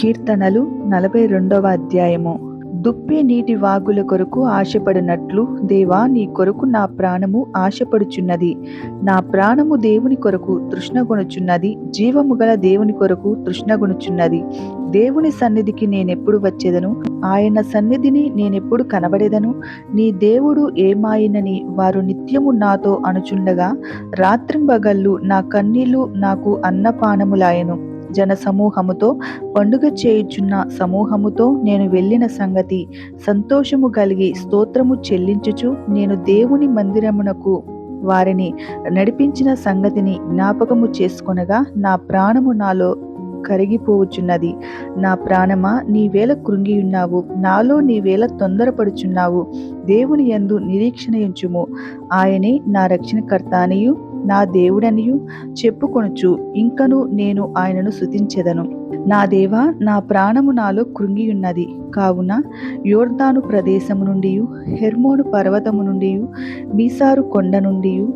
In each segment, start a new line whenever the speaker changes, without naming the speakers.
కీర్తనలు నలభై రెండవ అధ్యాయము. దుప్పి నీటి వాగుల కొరకు ఆశపడినట్లు దేవా నీ కొరకు నా ప్రాణము ఆశపడుచున్నది. నా ప్రాణము దేవుని కొరకు తృష్ణగొనుచున్నది జీవము గల దేవుని కొరకు తృష్ణగొనుచున్నది. దేవుని సన్నిధికి నేనెప్పుడు వచ్చేదను? ఆయన సన్నిధిని నేనెప్పుడు కనబడేదను? నీ దేవుడు ఏమాయినని వారు నిత్యము నాతో అనుచుండగా రాత్రింబగళ్ళు నా కన్నీళ్ళు నాకు అన్నపానములాయను. జన సమూహముతో పండుగ చేయుచున్న సమూహముతో నేను వెళ్ళిన సంగతి సంతోషము కలిగి స్తోత్రము చెల్లించుచు నేను దేవుని మందిరమునకు వారిని నడిపించిన సంగతిని జ్ఞాపకము చేసుకొనగా నా ప్రాణము నాలో కరిగిపోవచ్చున్నది నా ప్రాణమా నీవేళ కృంగియున్నావు. నాలో నీవేళ తొందరపడుచున్నావు. దేవుని ఎందు నిరీక్షణ ఉంచుము ఆయనే నా రక్షణకర్త అనియు నా దేవుడనియు చెప్పుకొనుచు ఇంకను నేను ఆయనను శుతించెదను నా దేవా నా ప్రాణము నాలో కృంగియున్నది. కావున యోర్దాను ప్రదేశము నుండి హెర్మోను పర్వతము నుండి మీసారు కొండ నుండి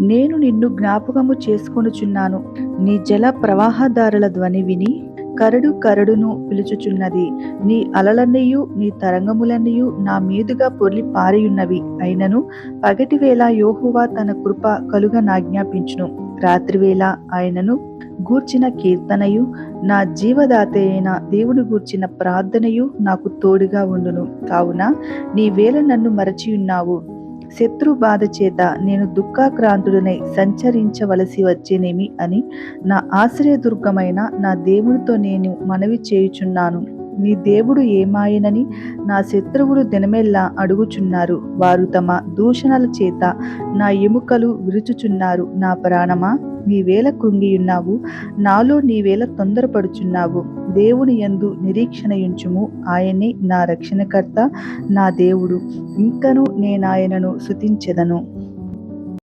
నేను నిన్ను జ్ఞాపకము చేసుకొనుచున్నాను. నీ జల ప్రవాహదారుల ధ్వని విని కరడు కరడును పిలుచుచున్నది. నీ అలలన్నయు నీ తరంగములన్నయు నా మీదుగా పొర్లి పారియున్నవి. అయినను పగటివేళ యోహువా తన కృప కలుగ నాజ్ఞాపించును రాత్రివేళ ఆయనను గూర్చిన కీర్తనయు నా జీవదాత అయిన దేవుడు గూర్చిన ప్రార్థనయు నాకు తోడుగా ఉండును. కావున నీ వేళ నన్ను మరచియున్నావు. శత్రు బాధ చేత నేను దుఃఖాక్రాంతుడనై సంచరించవలసి వచ్చేనేమి అని నా ఆశ్రయదుర్గమైన నా దేవునితో నేను మనవి చేయుచున్నాను. నీ దేవుడు ఏమాయనని నా శత్రువులు దినమెల్లా అడుగుచున్నారు. వారు తమ దూషణల చేత నా ఎముకలు విరుచుచున్నారు. నా ప్రాణమా? నీవేళ కృంగియున్నావు. నాలో నీవేళ తొందరపడుచున్నావు. దేవుని యందు నిరీక్షణయుంచుము. ఆయనే నా రక్షణకర్త నా దేవుడు. ఇంకను నేనాయనను శుతించెదను.